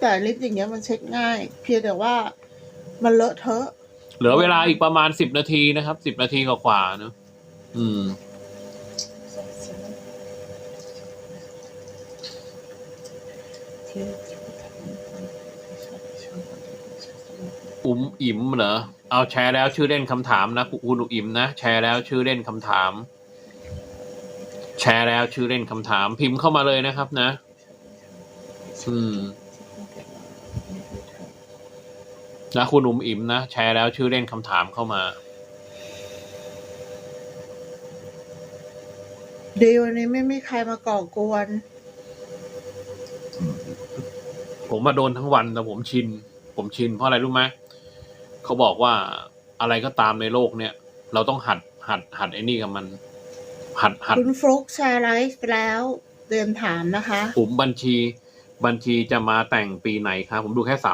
แต่ลิปอย่างเงี้ยมันเช็คง่าย เพียงแต่ว่ามันเลอะเทอะ เหลือเวลาอีกประมาณสิบนาทีนะครับสิบนาทีกว่าๆเนอะอืม อุ๋มอิ๋มเหรอ เอาแชร์แล้วชื่อเล่นคำถามนะคุณอุ๋มอิ๋มนะแชร์แล้วชื่อเล่นคำถาม แชร์แล้วชื่อเล่นคำถาม พิมพ์เข้ามาเลยนะครับนะ อืม นะคุณอุ๋มอิ๋มนะ แชร์แล้วชื่อเล่นคำถามเข้ามา ดีวันนี้ไม่มีใครมาก่อกวน ผมมาโดนทั้งวันแต่ผมชิน ผมชินเพราะอะไรรู้ไหมเขาบอกว่าอะไรก็ตามในโลกเนี่ย เราต้องหัดหัด หัดไอ้นี่กับมัน หัดหัดคุณฟลุกแชร์ไลฟ์ไปแล้วเตรียมถามนะคะ ผมบัญชีบัญชีจะมาแต่งปีไหนครับผมดูแค่สาม